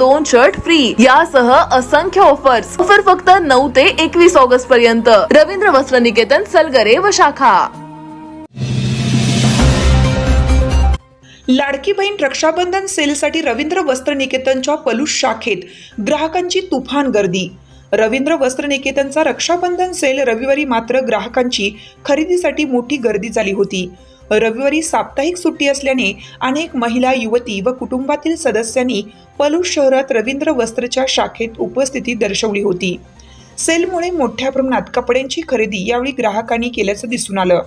दोन shirt free यासह असंख्य ऑफर्स ऑफर फक्त नऊ ते एकवीस ऑगस्ट पर्यंत. रवींद्र वस्त्र निकेतन सलगरे व शाखा. लाडकी बहीण रक्षाबंधन सेलसाठी रवींद्र वस्त्र निकेतनच्या पलूस शाखेत ग्राहकांची तुफान गर्दी. रवींद्र वस्त्र निकेतनचा रक्षाबंधन सेल रविवारी मात्र ग्राहकांची खरेदीसाठी मोठी गर्दी झाली होती. रविवारी साप्ताहिक सुट्टी असल्याने अनेक महिला युवती व कुटुंबातील सदस्यांनी पलूस शहरात रवींद्र वस्त्रच्या शाखेत उपस्थिती दर्शवली होती. सेलमुळे मोठ्या प्रमाणात कपड्यांची खरेदी यावेळी ग्राहकांनी केल्याचं दिसून आलं.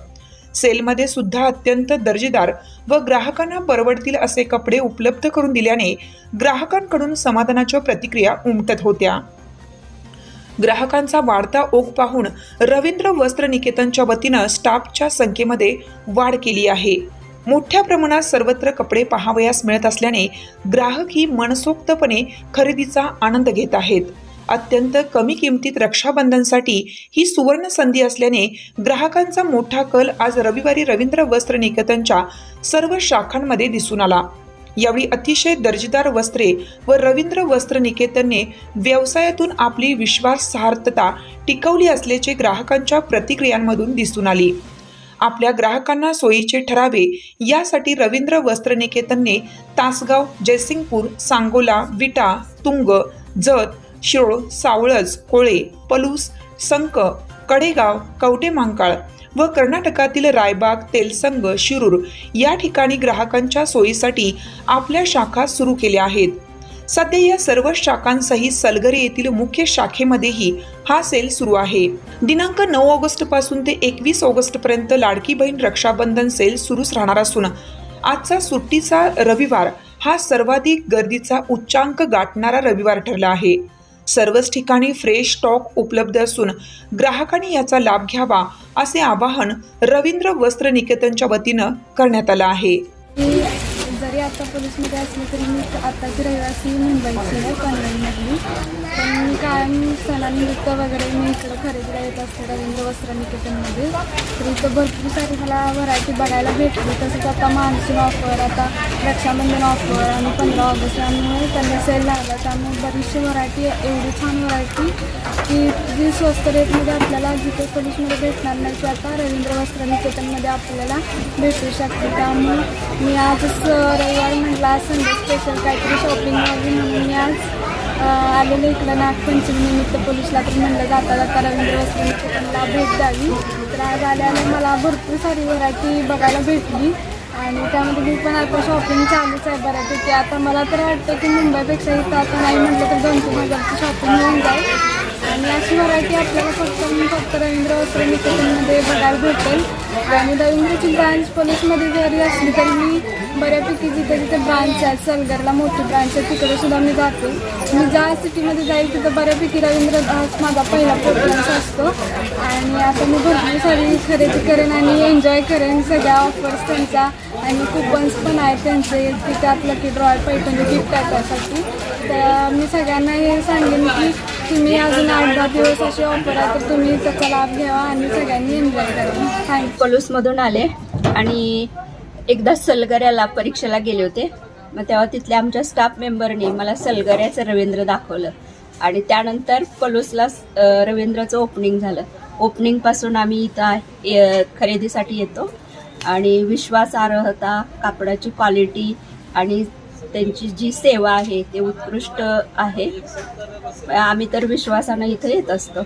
सेलमध्ये सुद्धा अत्यंत दर्जेदार व ग्राहकांना परवडतील असे कपडे उपलब्ध करून दिल्याने ग्राहकांकडून समाधानाच्या प्रतिक्रिया उमटत होत्या. ग्राहकांचा वाढता ओघ पाहून रवींद्र वस्त्र निकेतनच्या वतीनं स्टाफच्या संख्येमध्ये वाढ केली आहे. मोठ्या प्रमाणात सर्वत्र कपडे पाहावयास मिळत असल्याने ग्राहक ही मनसोक्तपणे खरेदीचा आनंद घेत आहेत. अत्यंत कमी किमतीत रक्षाबंधनसाठी ही सुवर्ण संधी असल्याने ग्राहकांचा मोठा कल आज रविवारी रवींद्र वस्त्र निकेतनच्या सर्व शाखांमध्ये दिसून आला. यावेळी अतिशय दर्जेदार वस्त्रे व रवींद्र वस्त्र निकेतनने व्यवसायातून आपली विश्वासार्हता टिकवली असल्याचे ग्राहकांच्या प्रतिक्रियांमधून दिसून आली. आपल्या ग्राहकांना सोयीचे ठरावे यासाठी रवींद्र वस्त्र निकेतनने तासगाव जयसिंगपूर सांगोला विटा तुंग जत शिरोळ सावळज कोळे पलूस संक कडेगाव कवटे मांकाळ व कर्नाटकातील रायबाग तेलसंग शिरूर या ठिकाणी ग्राहकांच्या सोयीसाठी आपल्या शाखा सुरू केल्या आहेत. सध्या या सर्व शाखांसहित सलगरी येथील मुख्य शाखेमध्येही हा सेल सुरू आहे. दिनांक नऊ ऑगस्टपासून ते एकवीस ऑगस्ट पर्यंत लाडकी बहीण रक्षाबंधन सेल सुरूच राहणार असून आजचा सुट्टीचा रविवार हा सर्वाधिक गर्दीचा उच्चांक गाठणारा रविवार ठरला आहे. सर्वच ठिकाणी फ्रेश स्टॉक उपलब्ध असून ग्राहकांनी याचा लाभ घ्यावा असे आवाहन रवींद्र वस्त्र निकेतनच्या वतीनं करण्यात आलं आहे. आता पोलीसमध्ये असले तरी मी आत्ताची रहिवासी मुंबईची आहे पनवेलमधली. पण मी कायम सणानिमित्त वगैरे मी इकडं खरेदीला येत असते रवींद्र वस्त्र निकेतनमध्ये तर इथं भरपूर सारी मला व्हरायटी बघायला भेटली. तसंच आता मान्सून ऑफर आता रक्षाबंधन ऑफर आणि पंधरा ऑगस्ट यामुळे त्यांनी सेल लागला. त्यामुळे बरीचशी व्हरायटी एवढी छान व्हरायटी की जी स्वस्त रेटमध्ये आपल्याला जिथे पोलीसमध्ये भेटणार नाही ते आता रवींद्र वस्त्र निकेतनमध्ये आपल्याला भेटू शकते. त्यामुळे मी आजच अ, रविवार म्हटलं संडे स्पेशल काहीतरी शॉपिंग व्हावी म्हणून मी आज आलेले इकडं नागपंचमीनिमित्त पोलिसला तर म्हणलं जाता जाता रवींद्र वस्त्र भेट द्यावी. तर आज आल्याने मला भरपूर सारी व्हरायटी बघायला भेटली. आणि त्यामध्ये मी पण आता शॉपिंग चालूच आहे बऱ्यापैकी. आता मला तर वाटतं की मुंबईपेक्षा इथं आता नाही म्हटलं तर दोन तीन हजारची शॉपिंग होऊन जाईल. आणि अशी व्हरायटी आपल्याला फक्त फक्त रवींद्र वस्त्र निकेतनमध्ये बघायला भेटेल. आणि रवींद्रची ब्रांच पोलीसमध्ये जरी असली तरी मी बऱ्यापैकी जिथे जिथे ब्रांच आहेत सलगरला मोठी ब्रांच आहे तिकडे सुद्धा मी जाते. मी ज्या सिटीमध्ये जाईल तिथं बऱ्यापैकी रवींद्र माझा पहिला प्रोग्राम्स असतो. आणि आता मी भरपूर सारी खरेदी करेन आणि एन्जॉय करेन सगळ्या ऑफर्स त्यांचा. आणि कुपन्स पण आहेत त्यांचे तिथे आपलं की ड्रॉय पैठणी गिफ्ट आहे त्यासाठी. तर मी सगळ्यांना हे सांगेन की तुम्ही अजून आठ दहा दिवस अशी ऑफर आहे तर तुम्ही त्याचा लाभ घ्यावा आणि सगळ्यांनी एन्जॉय करा. थँक पलूसमधून आले आणि एकदा सलगऱ्याला परीक्षेला गेले होते. मग तेव्हा तिथल्या आमच्या स्टाफ मेंबरने मला सलगऱ्याचं रवींद्र दाखवलं. आणि त्यानंतर पलूसला रवींद्रचं ओपनिंग झालं. ओपनिंगपासून आम्ही इथं खरेदीसाठी येतो. आणि विश्वासार्हता कापडाची क्वालिटी आणि त्यांची जी सेवा आहे ते उत्कृष्ट आहे. आम्ही तर विश्वासानं इथं येत असतो.